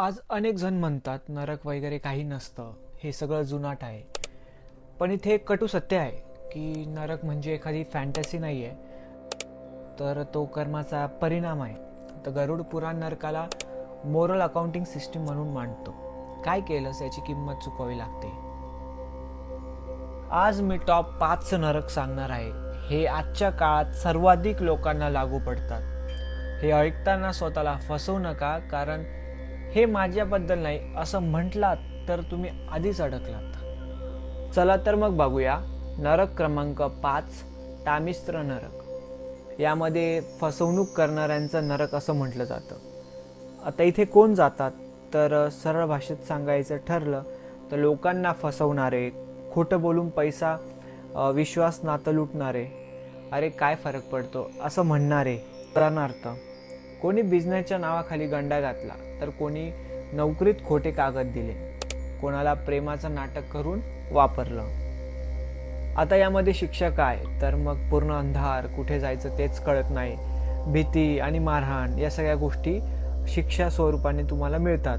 आज अनेक जण म्हणतात नरक वगैरे काही नसतं. हे सगळं जुनाट आहे. पण इथे एक कटू सत्य आहे की नरक म्हणजे एखादी फॅन्टसी नाही आहे तर तो कर्माचा परिणाम आहे. तर गरुड पुराण नरकाला मोरल अकाउंटिंग सिस्टीम म्हणून मांडतो काय केलंस याची किंमत चुकवावी लागते? आज मी टॉप पाच नरक सांगणार आहे. हे आजच्या काळात सर्वाधिक लोकांना लागू पडतात. हे ऐकताना स्वतःला फसवू नका कारण हे माझ्याबद्दल नाही असं म्हटलात तर तुम्ही आधीच अडकलात. चला तर मग बघूया. नरक क्रमांक पाच तामिस्त्र नरक. यामध्ये फसवणूक करणाऱ्यांचं नरक असं म्हटलं जातं. आता इथे कोण जातात? तर सरळ भाषेत सांगायचं ठरलं तर लोकांना फसवणारे खोटं बोलून पैसा विश्वास नातं लुटणारे अरे काय फरक पडतो? असं म्हणणारे उदाहरणार्थ कोणी बिझनेसच्या नावाखाली गंडा घातला तर कोणी नोकरीत खोटे कागद दिले. कोणाला प्रेमाचं नाटक करून वापरलं. आता यामध्ये शिक्षा काय तर मग पूर्ण अंधार कुठे जायचं तेच कळत नाही. भीती आणि मारहाण या सगळ्या गोष्टी शिक्षा स्वरूपाने तुम्हाला मिळतात.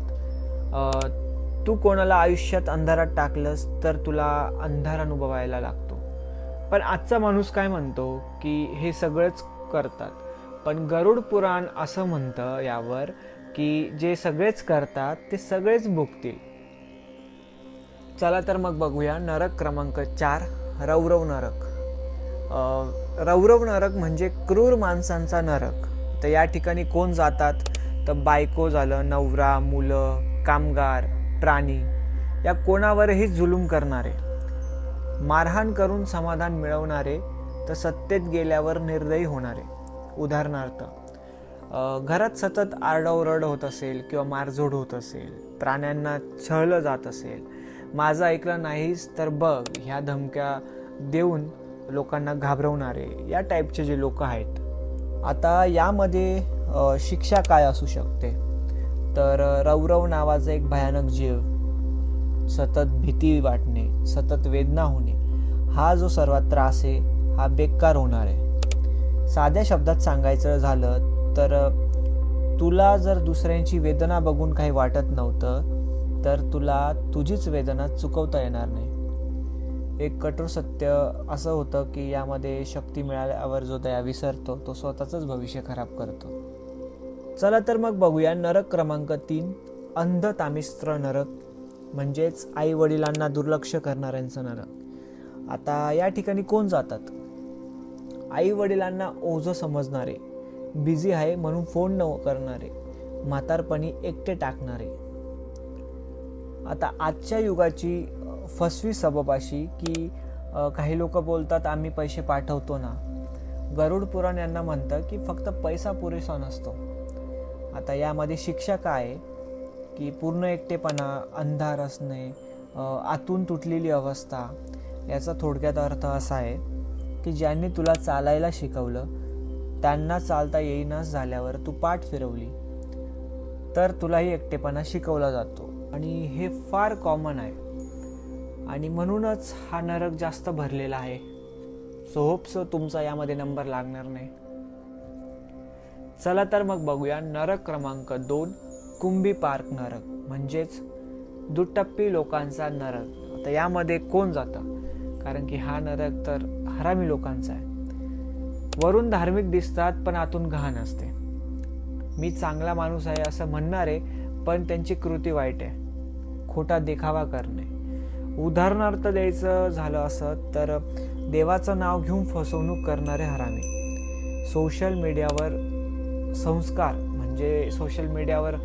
तू कोणाला आयुष्यात अंधारात टाकलंस तर तुला अंधार अनुभवायला लागतो. पण आजचा माणूस काय म्हणतो की हे सगळंच करतात. पण गरुड पुराण असं म्हणतं यावर की जे सगळेच करतात ते सगळेच भुगतील. चला तर मग बघूया नरक क्रमांक चार रौरव नरक. रौरव नरक म्हणजे क्रूर माणसांचा नरक. तर या ठिकाणी कोण जातात? तर बायको झालं नवरा मुलं कामगार प्राणी. या कोणावरही जुलूम करणारे मारहाण करून समाधान मिळवणारे तर सत्तेत गेल्यावर निर्दयी होणारे. उदाहरणार्थ घरात सतत आरडाओरड होत असेल किंवा मारझोड होत असेल प्राण्यांना छळलं जात असेल माझं ऐकलं नाहीस तर बघ ह्या धमक्या देऊन लोकांना घाबरवणारे या टाईपचे जे लोक आहेत. आता यामध्ये शिक्षा काय असू शकते? तर अ, रौरव नावाचा एक भयानक जीव सतत भीती वाटणे सतत वेदना होणे हा जो सर्वात त्रास आहे हा बेकार होणार आहे. साध्या शब्दात सांगायचं झालं तर तुला जर दुसऱ्यांची वेदना बघून काही वाटत नव्हतं तर तुला तुझीच वेदना चुकवता येणार नाही. एक कठोर सत्य असं होतं की यामध्ये शक्ती मिळाल्यावर जो दया विसरतो तो स्वतःचंच भविष्य खराब करतो. चला तर मग बघूया नरक क्रमांक तीन अंध तामिस्त्र नरक म्हणजेच आई वडिलांना दुर्लक्ष करणाऱ्यांचं नरक. आता या ठिकाणी कोण जातात? आई वडिलांना ओझं समजणारे बिझी आहे म्हणून फोन न करणारे म्हातारपणी एकटे टाकणारे. आता आजच्या युगाची फसवी सबब अशी की काही लोक बोलतात आम्ही पैसे पाठवतो ना. गरुड पुराण यांना म्हणतं की फक्त पैसा पुरेसा नसतो. आता यामध्ये शिक्षा काय? आहे की पूर्ण एकटेपणा अंधार असणे आतून तुटलेली अवस्था याचा थोडक्यात अर्थ असा आहे की ज्यांनी तुला चालायला शिकवलं त्यांना चालता येईनाच झाल्यावर तू पाठ फिरवली. तर तुलाही एकटेपणा शिकवला जातो. आणि हे फार कॉमन आहे. आणि म्हणूनच हा नरक जास्त भरलेला आहे. सो होप तुमचा यामध्ये नंबर लागणार नाही. चला तर मग बघूया नरक क्रमांक दोन कुंभी पार्क नरक. म्हणजेच दुटप्पी लोकांचा नरक. आता यामध्ये कोण जातं? कारण की हा नरक तर हरामी लोकांचा आहे. वरून धार्मिक दिसतात पण आतून घाण असते. मी चांगला माणूस आहे असं म्हणणारे पण त्यांची कृती वाईट आहे. खोटा देखावा करणे. उदाहरणार्थ द्यायचं झालं असं तर देवाचं नाव घेऊन फसवणूक करणारे हरामी. सोशल मीडियावर संस्कार म्हणजे सोशल मीडियावर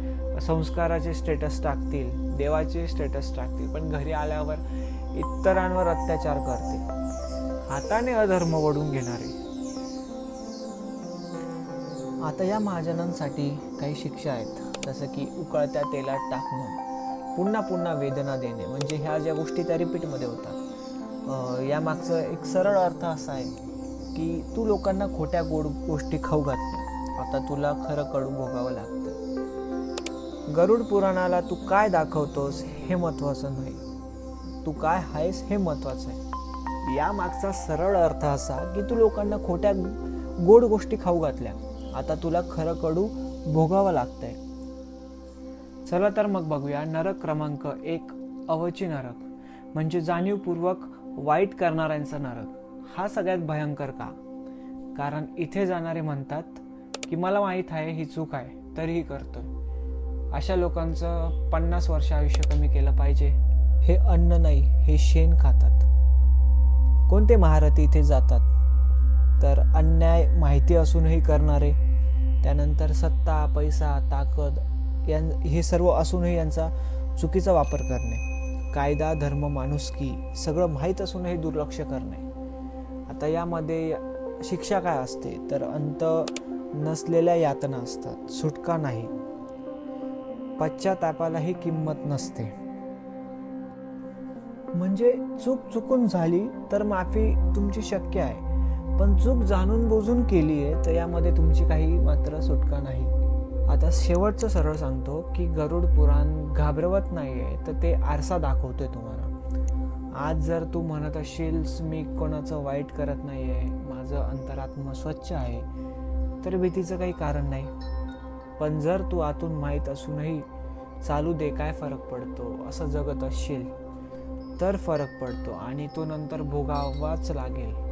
संस्काराचे स्टेटस टाकतील देवाचे स्टेटस टाकतील पण घरी आल्यावर इतरांवर अत्याचार करते हाताने अधर्म वडून घेणारे. आता या महाजनांसाठी काही शिक्षा आहेत. जसं की उकळत्या तेलात टाकणं पुन्हा पुन्हा वेदना देणे म्हणजे ह्या ज्या गोष्टी त्या रिपीटमध्ये होतात. या यामागचं एक सरळ अर्थ असा आहे की तू लोकांना खोट्या गोड गोष्टी खाऊ घातल्या आता तुला खरं कडू भोगावं लागतं. गरुड पुराणाला तू काय दाखवतोस हे महत्त्वाचं नाही. तू काय आहेस हे महत्त्वाचं आहे. यामागचा सरळ अर्थ असा की तू लोकांना खोट्या गोड गोष्टी खाऊ घातल्या. आता तुला खरं कडू भोगावं लागतंय. चला तर मग बघूया नरक क्रमांक एक अवची नरक. म्हणजे जाणीवपूर्वक वाईट करणाऱ्यांचा नरक. हा सगळ्यात भयंकर का? कारण इथे जाणारे म्हणतात की मला माहीत आहे ही चूक आहे तरीही करतोय. अशा लोकांचं पन्नास वर्ष आयुष्य कमी केलं पाहिजे. हे अन्न नाही हे शेण खातात. कोणते महारथी इथे जातात? तर अन्याय माहिती असूनही करणारे त्यानंतर सत्ता पैसा ताकद यां हे सर्व असूनही यांचा चुकीचा वापर करणे कायदा धर्म माणुसकी सगळं माहीत असूनही दुर्लक्ष करणे. आता यामध्ये शिक्षा काय असते? तर अंत नसलेल्या यातना असतात सुटका नाही. पश्चातापालाही किंमत नसते. म्हणजे चूक चुकून झाली तर माफी तुमची शक्य आहे. पण चूक जाणून बुजून केली आहे तर यामध्ये तुमची काही मात्र सुटका नाही. आता शेवटचं सरळ सांगतो की गरुड पुराण घाबरवत नाही आहे तर ते आरसा दाखवतोय तुम्हाला. आज जर तू म्हणत असशील मी कोणाचं वाईट करत नाही आहे माझं अंतरात्म स्वच्छ आहे तर भीतीचं काही कारण नाही. पण जर तू आतून माहीत असूनही चालू दे काय फरक पडतो असं जगत असशील तर फरक पडतो आणि तो नंतर भोगावाच लागेल.